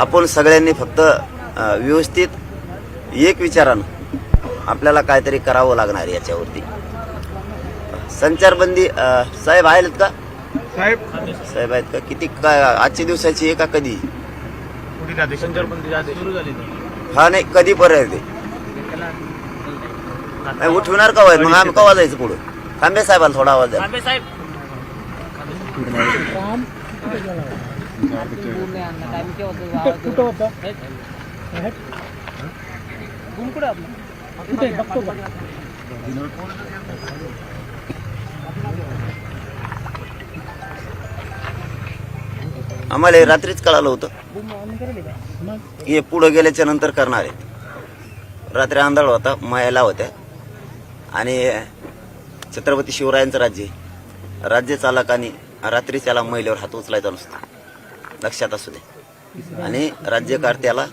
आपण सगळ्यांनी फक्त व्यवस्थित एक विचारानं आपल्याला काहीतरी करावं लागणार आहे याच्यावरती. संचारबंदी साहेब आहेत का? साहेब. साहेब आहेत का? किती काय आजच्या दिवसाची आहे का कधी? पुढील आदेश संचारबंदी आदेश सुरू झाली हा नाही कधी पर्यंत आहे? नाही उठवणार का मग आम्ही कवा जायचं पुढं? खांबे साहेबाला थोडा आवाज द्या. आम्हाला रात्रीच कळालं होतं. की हे पुढं गेल्याच्यानंतर करणार आहेत. रात्री आंधळ होता मायाला होत्या. आणि छत्रपती शिवरायांचं राज्य राज्य चालकाने रात्री त्याला महिलेवर हात उचलायचा नसतो. लक्षात असू दे. आणि राज्यकर्त्याला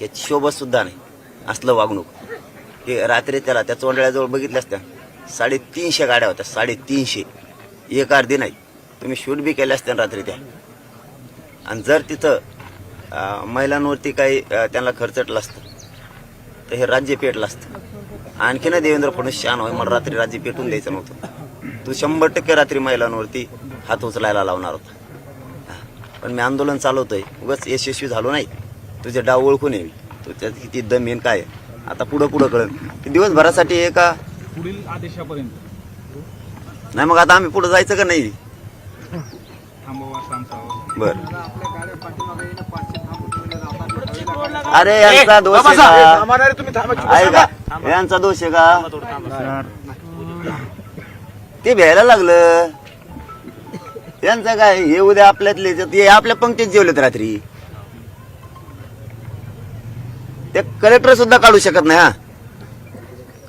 हे शोभतसुद्धा नाही. असलं वागणूक. हे रात्री त्याला त्या चोंडळ्याजवळ बघितल्या असत्या साडेतीनशे गाड्या होत्या. साडेतीनशे. एक अर्धी नाही. तुम्ही शूट बी केल्या असत्या रात्री त्या. आणि जर तिथं महिलांवरती काही त्यांना खर्चटलं असतं तर हे राज्य पेटलं असतं. आणखीन देवेंद्र फडणवीस शान होय मला रात्री राज्य पेटून द्यायचं नव्हतं. तू शंभर टक्के रात्री महिलांवरती हात उचलायला लावणार होता. पण मी आंदोलन चालवतोय. उगाच यशस्वी झालो नाही तुझे डाव ओळखून येवी. तू त्यात किती दम येईन काय आहे. आता पुढं पुढं कळन दिवसभरासाठी आहे का पुढील आदेशापर्यंत. नाही मग आता आम्ही पुढे जायचं का नाही? बर. अरे यांचा दोष आहे का? तुम्ही थांबा आहे का? यांचा दोष आहे का? ते भ्यायला लागलं. यांचं काय हे उद्या आपल्यातले आपल्या पंक्तीत जेवलेत रात्री. ते कलेक्टर सुद्धा काढू शकत नाही हा.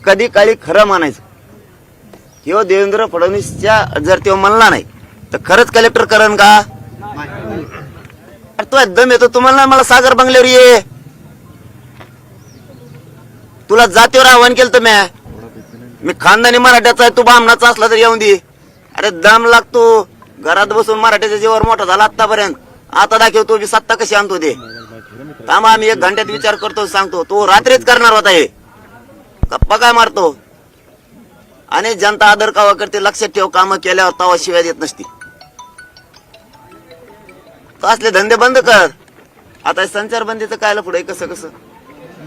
कधी काळी खरं मानायचं. किंवा देवेंद्र फडणवीसच्या जर तो म्हणला नाही तर खरंच कलेक्टर करण का? अरे तो दम येतो तुम्हाला नाही मला सागर बंगल्यावर ये. तुला जातीवर आव्हान केलं तर म्या. मी खानदानी मराठ्याचा आहे तू बामणाचा असला तर येऊन दे. अरे दम लागतो. घरात बसून मराठ्याच्या जीवावर मोठा झाला आतापर्यंत आता दाखव तो बी सत्ता कशी आणतो ते. थांबा आम्ही एक घंट्यात विचार करतो सांगतो. तो रात्रीच करणार होता हे. गप्पा काय मारतो? आणि जनता आदर कावा करते लक्षात ठेव कामं केल्यावर तवा शिवाय देत नसती. असले धंदे बंद कर. आता संचारबंदीचं कायला पुढे? कसं कसं?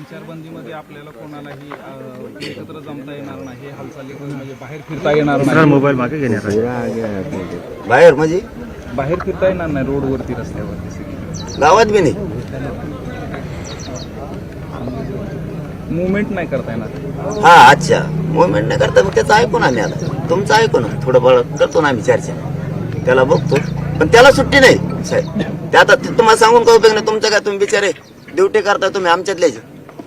संचारबंदीमध्ये आपल्याला कोणालाही एकत्र जमता येणार नाही हालचाली म्हणजे बाहेर फिरता येणार नाही. मोबाईल मागे घेण्यात बाहेर म्हणजे? बाहेर फिरता येणार नाही रोडवरती रस्त्यावरती. सगळी गावात बी नाही. मुवमेंट नाही करता येणार. हा अच्छा. मुवमेंट नाही करता मग त्याचं ऐकून आम्ही आता. तुमचं ऐकू ना थोडं बळ करतो ना आम्ही चर्चा. त्याला बघतो. पण त्याला सुट्टी नाही साहेब. ते आता ते तुम्हाला सांगून का उपयोग नाही? तुमचं काय तुम्ही बिचारे ड्युटी करताय तुम्ही आमच्यातलेच.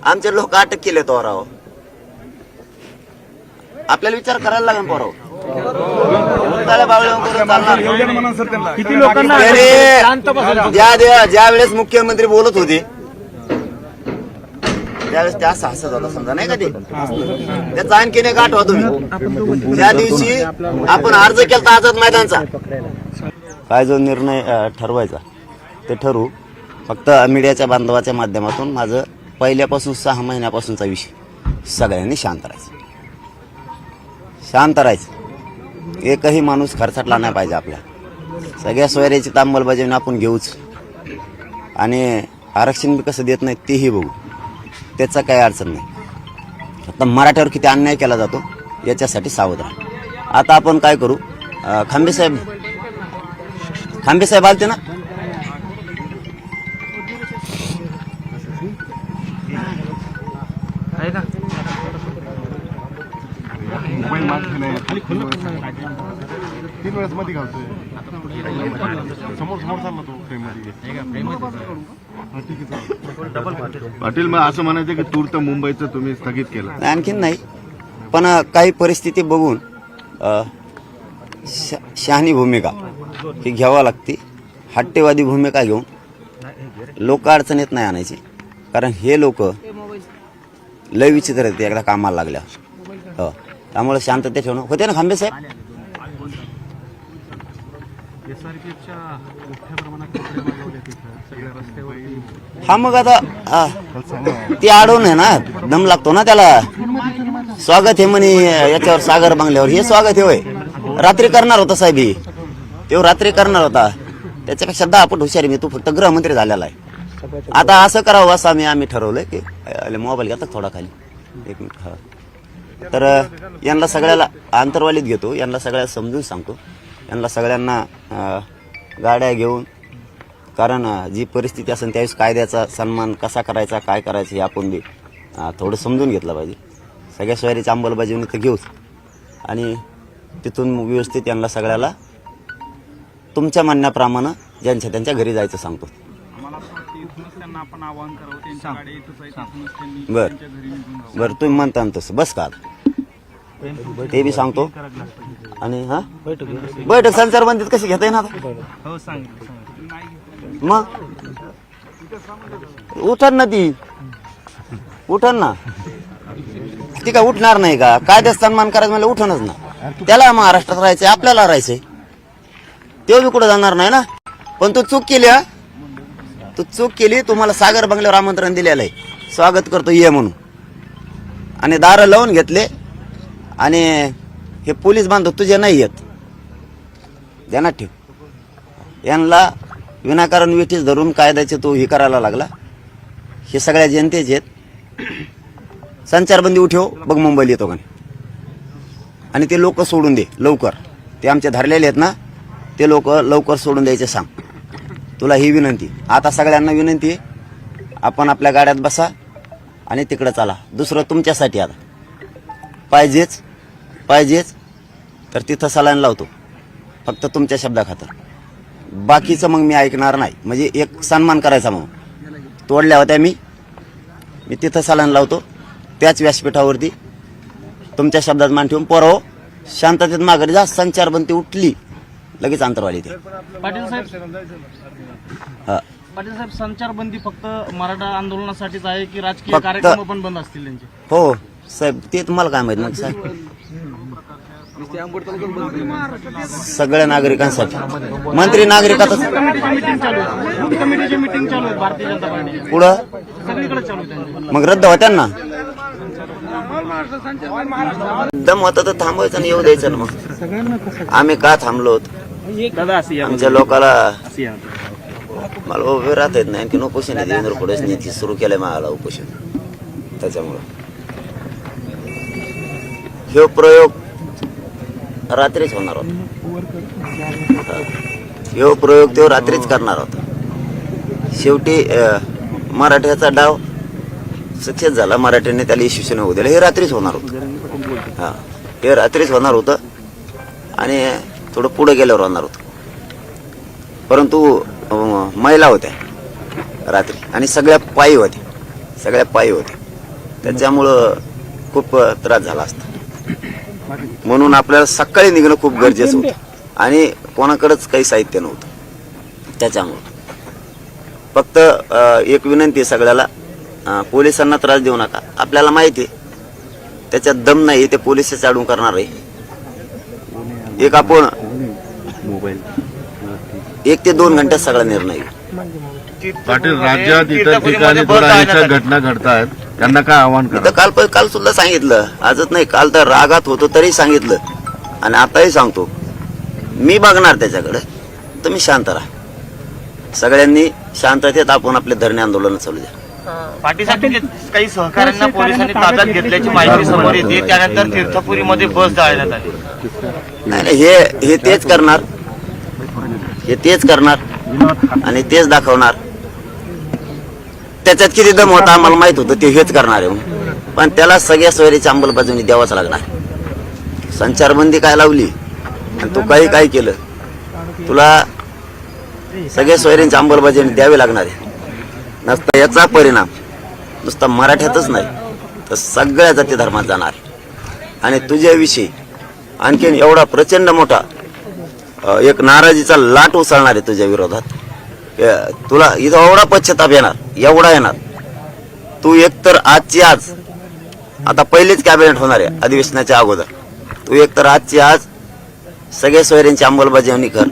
आमचे लोक अटक केले तो राव आपल्याला विचार करायला लागेल पोराव. किती लोकांना ज्या वेळेस मुख्यमंत्री बोलत होते त्यावेळेस त्या असं हसत होता समजा नाही का ते? त्याचा आणखीन एक आठवा तुम्ही. त्या दिवशी आपण अर्ज केला आझाद मैदानचा. काय जो निर्णय ठरवायचा ते ठरवू फक्त मीडियाच्या बांधवाच्या माध्यमातून माझं पहिल्यापासून सहा महिन्यापासूनचा विषय. सगळ्यांनी शांत राहायचं. शांत राहायचं. एकही माणूस खर्चाटला नाही पाहिजे आपल्या सगळ्या सोयऱ्याची अंमलबजावणी आपण घेऊच. आणि आरक्षण बी कसं देत नाही तेही बघू. त्याचा काही अडचण नाही. आता मराठ्यावर किती अन्याय केला जातो याच्यासाठी सावध राहा. आता आपण काय करू? खांबेसाहेब खांबे साहेब खांबे साहेब आलते ना? तीन वेळेस मध्ये घालतोय. समोर समोर चालला तो फ्रेममध्ये. हा. पाटील मग असं म्हणायचं की टूर तर मुंबईचं तुम्ही स्थगित केलं. आणखीन नाही. पण काही परिस्थिती बघून शहाणी भूमिका ही घ्यावा लागते. हट्टेवादी भूमिका घेऊन लोक अडचणीत नाही आणायची. कारण हे लोक लय विचित्र आहेत एकदा कामाला लागल्या. हो. त्यामुळे शांतता ठेवणं. होते ना खांबे साहेब? हा मग आता ते अडवून आहे ना दम लागतो ना त्याला. स्वागत हे म्हणे याच्यावर सागर बंगल्यावर. हे स्वागत हे होय. रात्री करणार होता साहेब हे. तो रात्री करणार होता. त्याच्यापेक्षा दहा फूट हुशारी मी तू फक्त गृहमंत्री झालेला आहे. आता असं करावं असं आम्ही आम्ही ठरवलंय की मोबाईल घेतात थोडा खाली. एक मिनिट हा. तर यांना सगळ्याला आंतरवालीत घेतो. यांना सगळ्याला समजून सांगतो. यांना सगळ्यांना गाड्या घेऊन कारण जी परिस्थिती असेल त्यावेळेस कायद्याचा सन्मान कसा करायचा काय करायचं हे आपण बी थोडं समजून घेतलं पाहिजे. सगळ्या स्वारीची अंमलबजावणी तर घेऊच. आणि तिथून व्यवस्थित यांना सगळ्याला तुमच्या म्हणण्याप्रमाणे ज्यांच्या त्यांच्या घरी जायचं सांगतो. बर. त्यांच्या घरी निघून जावं. बरं तुम्ही म्हणता तसं. बस का? ते बी सांगतो. आणि हा? बैठक संचारबंदीत कशी घेता येणार? हो मग? उठन ना ती. उठन ना. ती काय उठणार नाही का? कायद्यात सन्मान करायचं मला उठणच ना. त्याला महाराष्ट्रात राहायचंय आपल्याला राहायचंय. तो बी कुठं जाणार नाही ना? पण तू चूक केली हा? तू चूक केली तुम्हाला सागर बंगल्यावर आमंत्रण दिलेलं आहे. स्वागत करतो ये म्हणून. आणि दारं लावून घेतले आणि हे पोलीस बांधव तुझे नाही येत. ध्यानात ठेव. यांना विनाकारण विठीस धरून कायद्याचे तो हे करायला लागला. हे सगळ्या जनतेचे आहेत. संचारबंदी उठव बघ मुंबईला येतो का नाही. आणि ते लोक सोडून दे लवकर. ते आमचे धरलेले आहेत ना ते लोक लवकर सोडून द्यायचे सांग. तुला ही विनंती. आता सगळ्यांना विनंती आहे आपण आपल्या गाड्यात बसा आणि तिकडं चला. दुसरं तुमच्यासाठी आता. पाहिजेच. पाहिजेच तर तिथं सलाईन लावतो फक्त तुमच्या शब्दाखातर. बाकीचं मग मी ऐकणार नाही. म्हणजे एक सन्मान करायचा मग तोडल्या होत्या मी. मी तिथं सलाईन लावतो. त्याच व्यासपीठावरती तुमच्या शब्दात मान ठेवून पोराव शांततेत माघारी जा संचारबंदी उठली. लगेच अंतरवाली ते पाटील साहेब हा. पाटील साहेब संचारबंदी फक्त मराठा आंदोलनासाठीच आहे की राजकीय कार्यक्रम पण बंद असतील हो साहेब ते तुम्हाला काय माहीत ना साहेब? सगळ्या नागरिकांसाठी. मंत्री नागरिकातच. पुढं? मग रद्द होत्या ना दम होता तर थांबवायचं आणि येऊ द्यायचं ना मग. आम्ही का थांबलो आमच्या लोकाला मला उभे राहता येत नाही. आणखी उपोषण आहे. देवेंद्र फडणवीसनी सुरू केलंय मला उपोषण. त्याच्यामुळं. हे प्रयोग रात्रीच होणार होता. हे. प्रयोग तो रात्रीच करणार होता. शेवटी मराठ्याचा डाव सक्सेस झाला. मराठ्यांनी त्याला यशस्वी होऊ दिलं. हे रात्रीच होणार होतं. हा. हे रात्रीच होणार होतं. आणि थोडं पुढे गेल्यावर होणार होतं. परंतु महिला होत्या. रात्री. आणि सगळ्या पायी होत्या. सगळ्या पायी होत्या. त्याच्यामुळं खूप त्रास झाला असता. म्हणून आपल्याला सकाळी निघणं खूप गरजेचं होतं. आणि कोणाकडेच काही साहित्य नव्हतं. त्याच्यामुळं. फक्त एक विनंती आहे सगळ्याला पोलिसांना त्रास देऊ नका. आपल्याला माहिती आहे. त्याच्यात दम नाही ते पोलिसच अडून करणार आहे. एक आपण एक ते दोन घंट्यात सगळा निर्णय. पाटील राज्यात इतर ठिकाणी घटना घडतायत. त्यांना काय आव्हान मी करा? तर काल काल सुद्धा सांगितलं. आजच नाही काल तर रागात होतो तरी सांगितलं. आणि आताही सांगतो. मी बघणार त्याच्याकडे. तुम्ही शांत राहा. सगळ्यांनी शांततेत आपण आपले धरणे आंदोलन चालू द्या. पाठीसाठी काही सहकाऱ्यांना पोलिसांनी ताब्यात घेतल्याची माहिती समोर येते. त्यानंतर तीर्थपुरीमध्ये बस जाळण्यात आली. नाही नाही, हे हे तेच करणार. हे तेच करणार. आणि तेच दाखवणार. त्याच्यात किती दम होता आम्हाला माहीत होतं ते हेच करणार आहे पण त्याला सगळ्या सोयरीची अंमलबजावणी द्यावाच लागणार. संचारबंदी काय लावली आणि तू काही काय केलं तुला सगळ्या सोयरींची अंमलबजावणी द्यावी लागणार आहे. नसता याचा परिणाम नुसता मराठ्यातच नाही तर सगळ्या जाती धर्मात जाणार. आणि तुझ्याविषयी आणखीन एवढा प्रचंड मोठा एक नाराजीचा लाट उसळणार आहे तुझ्या विरोधात. तुला इथं एवढा पश्चाताप येणार एवढा येणार. तू एकतर आजची आज आता पहिलेच कॅबिनेट होणार आहे अधिवेशनाच्या अगोदर. तू एकतर आजची आज सगळ्या सोयऱ्यांची अंमलबजावणी कर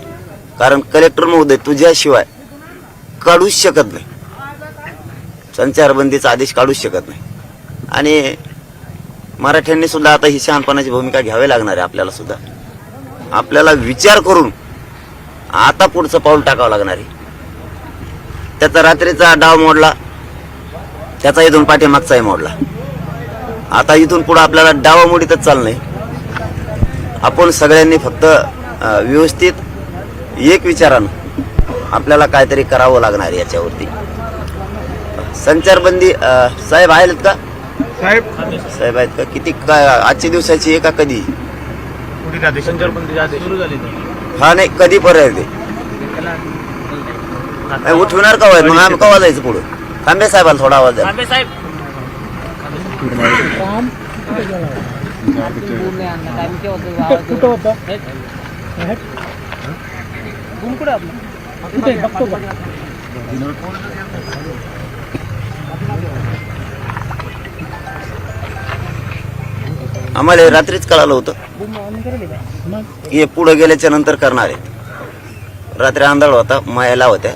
कारण कलेक्टर महोदय तुझ्याशिवाय काढूच शकत नाही. संचारबंदीचा आदेश काढूच शकत नाही. आणि मराठ्यांनी सुद्धा आता ही शहाणपणाची भूमिका घ्यावी लागणार आहे आपल्याला सुद्धा. आपल्याला विचार करून आता पुढचं पाऊल टाकावं लागणार आहे. त्याचा रात्रीचा डाव मोडला. त्याचा इथून पाठीमागचाही मोडला. आता इथून पुढे आपल्याला डावामोडीतच चाललंय. आपण सगळ्यांनी फक्त व्यवस्थित एक विचारानं आपल्याला काहीतरी करावं लागणार याच्यावरती. संचारबंदी साहेब आहेत का? साहेब. साहेब आहेत का? किती काय आजच्या दिवसाची आहे का कधी? हा नाही कधी पर्यंत आहे? उठविणार का मग आम्ही कवा जायचं पुढे? खांबे साहेबाला थोडा आवाज द्या. आम्हाला हे रात्रीच कळालं होतं. हे पुढे गेल्याच्यानंतर करणार आहे रात्री आंधळ होता मायाला होत्या.